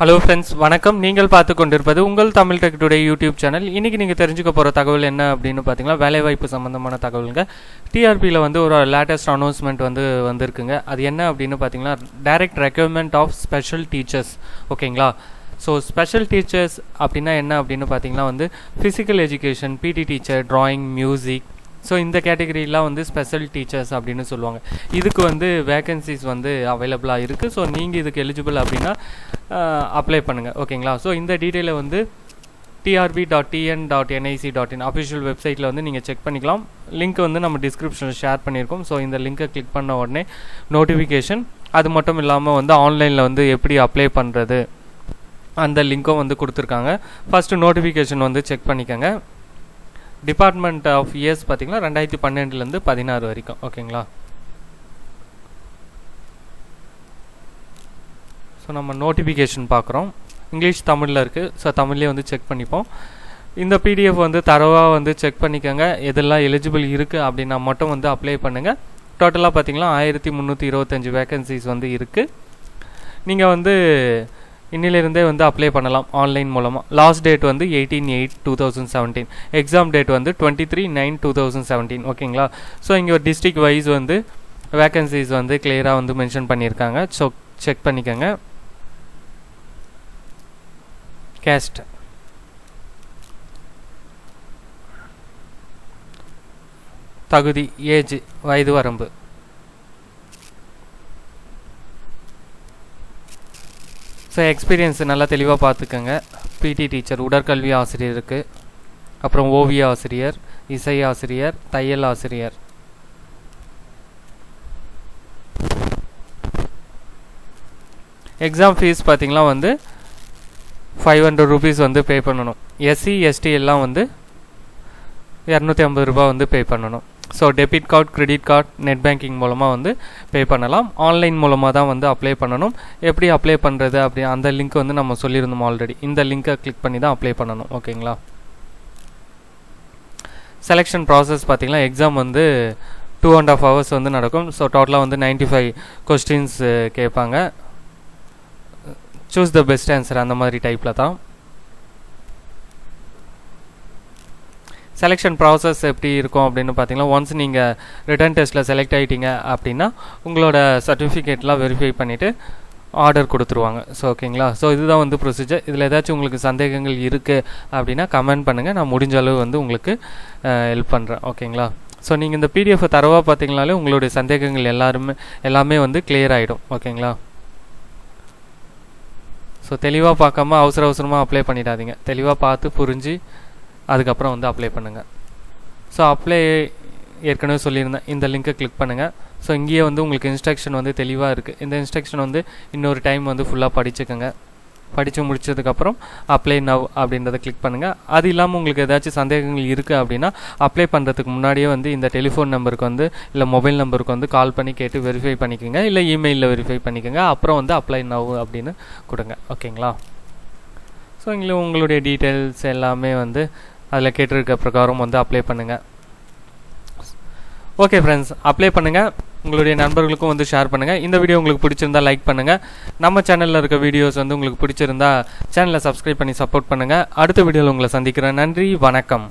Hello friends வணக்கம். நீங்கள் பார்த்து கொண்டிருப்பது உங்கள் Tamil tech today YouTube channel இன்றைக்கி நீங்கள் தெரிஞ்சுக்க போகிற தகவல் என்ன அப்படின்னு பார்த்தீங்கன்னா வேலைவாய்ப்பு சம்மந்தமான தகவலுங்க. டிஆர்பியில் வந்து ஒரு லேட்டஸ்ட் அனௌன்ஸ்மெண்ட் வந்து வந்திருக்குங்க. அது என்ன அப்படின்னு பார்த்தீங்கன்னா direct recruitment of special teachers ஓகேங்களா ஸோ ஸ்பெஷல் டீச்சர்ஸ் அப்படின்னா என்ன அப்படின்னு பார்த்தீங்கன்னா வந்து physical education PT teacher drawing music so இந்த கேட்டகரியெலாம் வந்து ஸ்பெஷல் டீச்சர்ஸ் அப்படின்னு சொல்லுவாங்க. இதுக்கு வந்து வேகன்சிஸ் வந்து அவைலபிளாக இருக்குது ஸோ நீங்கள் இதுக்கு எலிஜிபிள் அப்படின்னா அப்ளை பண்ணுங்கள் ஓகேங்களா? ஸோ இந்த டீட்டெயிலை வந்து TRB dot TN dot NIC dot in official வெப்சைட்டில் வந்து நீங்கள் செக் பண்ணிக்கலாம். லிங்க் வந்து நம்ம டிஸ்கிரிப்ஷனில் ஷேர் பண்ணியிருக்கோம். ஸோ இந்த லிங்க்கை கிளிக் பண்ண உடனே நோட்டிஃபிகேஷன் அது மட்டும் இல்லாமல் வந்து ஆன்லைனில் வந்து எப்படி அப்ளை பண்ணுறது அந்த லிங்க்கும் வந்து கொடுத்துருக்காங்க. ஃபஸ்ட்டு நோட்டிஃபிகேஷன் வந்து செக் பண்ணிக்கோங்க. டிபார்ட்மெண்ட் ஆஃப் இயர்ஸ் பார்த்தீங்கன்னா ரெண்டாயிரத்தி பன்னெண்டுலேருந்து பதினாறு வரைக்கும். ஓகேங்களா? ஸோ நம்ம நோட்டிஃபிகேஷன் பார்க்குறோம். இங்கிலீஷ் தமிழில் இருக்குது ஸோ தமிழ்லேயே வந்து செக் பண்ணிப்போம். இந்த பிடிஎஃப் வந்து தரவாக வந்து செக் பண்ணிக்கோங்க. எதெல்லாம் எலிஜிபிள் இருக்குது அப்படின்னா மட்டும் வந்து அப்ளை பண்ணுங்கள் டோட்டலாக பார்த்தீங்கன்னா ஆயிரத்தி முந்நூற்றி இருபத்தஞ்சி வேகன்சிஸ் வந்து இருக்குது நீங்கள் வந்து இன்னிலிருந்தே வந்து அப்ளை பண்ணலாம் ஆன்லைன் மூலமாக லாஸ்ட் டேட் வந்து eighteen eight two thousand seventeen exam date வந்து twenty three nine two thousand seventeen ஓகேங்களா ஸோ இங்கே ஒரு டிஸ்ட்ரிக் வைஸ் வந்து வேக்கன்சிஸ் வந்து கிளியராக வந்து மென்ஷன் பண்ணியிருக்காங்க. ஸோ செக் பண்ணிக்கோங்க. கேஸ்ட் தகுதி ஏஜ் வயது வரம்பு. ஸோ எக்ஸ்பீரியன்ஸ் நல்லா தெளிவாக பார்த்துக்கோங்க. பிடி டீச்சர் உடற்கல்வி ஆசிரியருக்கு அப்புறம் ஓவிய ஆசிரியர் இசை ஆசிரியர் தையல் ஆசிரியர். எக்ஸாம் ஃபீஸ் பார்த்தீங்கன்னா வந்து ஃபைவ் ஹண்ட்ரட் ருபீஸ் வந்து பே பண்ணணும். எஸ்சி எஸ்டி எல்லாம் வந்து இரநூத்தி ஐம்பது ரூபா வந்து பே பண்ணணும். So debit card credit card net banking மூலமாக வந்து பே பண்ணலாம். ஆன்லைன் மூலமாக தான் வந்து அப்ளை பண்ணணும். எப்படி அப்ளை பண்ணுறது அப்படி அந்த லிங்க் வந்து நம்ம சொல்லியிருந்தோம் ஆல்ரெடி இந்த லிங்க்கை கிளிக் பண்ணி தான் அப்ளை பண்ணணும். ஓகேங்களா செலெக்ஷன் ப்ராசஸ் பார்த்திங்கன்னா எக்ஸாம் வந்து டூ அண்ட் ஆஃப் ஹவர்ஸ் வந்து நடக்கும். ஸோ டோட்டலாக வந்து நைன்ட்டி ஃபைவ் கொஸ்டின்ஸ் கேட்பாங்க. சூஸ் த பெஸ்ட் ஆன்சர் அந்த மாதிரி டைப்பில் தான். செலெக்ஷன் ப்ராசஸ் எப்படி இருக்கும் அப்படின்னு பார்த்தீங்கன்னா ஒன்ஸ் நீங்கள் ரிட்டர்ன் டெஸ்ட்டில் செலக்ட் ஆகிட்டீங்க அப்படின்னா உங்களோட சர்டிஃபிகேட்லாம் வெரிஃபை பண்ணிவிட்டு ஆர்டர் கொடுத்துருவாங்க. ஸோ ஓகேங்களா ஸோ இதுதான் வந்து ப்ரொசீஜர் இதில் ஏதாச்சும் உங்களுக்கு சந்தேகங்கள் இருக்குது அப்படின்னா கமெண்ட் பண்ணுங்கள் நான் முடிஞ்ச அளவு வந்து உங்களுக்கு ஹெல்ப் பண்ணுறேன் ஓகேங்களா ஸோ நீங்கள் இந்த பிடிஎஃப் தரவாக பார்த்தீங்கனாலே உங்களுடைய சந்தேகங்கள் எல்லாருமே எல்லாமே வந்து கிளியர் ஆகிடும் ஓகேங்களா ஸோ தெளிவாக பார்க்காம அவசர அவசரமாக அப்ளை பண்ணிடாதீங்க. தெளிவாக பார்த்து புரிஞ்சு அதுக்கப்புறம் வந்து அப்ளை பண்ணுங்கள் ஸோ அப்ளை ஏற்கனவே சொல்லியிருந்தேன். இந்த லிங்க்கை கிளிக் பண்ணுங்கள் ஸோ இங்கேயே வந்து உங்களுக்கு இன்ஸ்ட்ரக்ஷன் வந்து தெளிவாக இருக்குது இந்த இன்ஸ்ட்ரக்ஷன் வந்து இன்னொரு டைம் வந்து ஃபுல்லாக படிச்சுக்கோங்க. படித்து முடிச்சதுக்கப்புறம் அப்ளை நவ் அப்படின்றத கிளிக் பண்ணுங்கள் அது இல்லாமல் உங்களுக்கு ஏதாச்சும் சந்தேகங்கள் இருக்குது அப்படின்னா அப்ளை பண்ணுறதுக்கு முன்னாடியே வந்து இந்த டெலிஃபோன் நம்பருக்கு வந்து இல்லை மொபைல் நம்பருக்கு வந்து கால் பண்ணி கேட்டு வெரிஃபை பண்ணிக்கோங்க. இல்லை இமெயிலில் வெரிஃபை பண்ணிக்கோங்க. அப்புறம் வந்து அப்ளை நவ் அப்படின்னு கொடுங்க. ஓகேங்களா ஸோ இங்கே உங்களுடைய டீட்டெயில்ஸ் எல்லாமே வந்து அதில் கேட்டிருக்க பிரகாரம் வந்து அப்ளை பண்ணுங்கள் ஓகே ஃப்ரெண்ட்ஸ் அப்ளை பண்ணுங்கள் உங்களுடைய நண்பர்களுக்கும் வந்து ஷேர் பண்ணுங்கள் இந்த வீடியோ உங்களுக்கு பிடிச்சிருந்தா லைக் பண்ணுங்கள் நம்ம சேனலில் இருக்க வீடியோஸ் வந்து உங்களுக்கு பிடிச்சிருந்தா சேனலை சப்ஸ்கிரைப் பண்ணி சப்போர்ட் பண்ணுங்கள் அடுத்த வீடியோவில் உங்களை சந்திக்கிறேன். நன்றி வணக்கம்.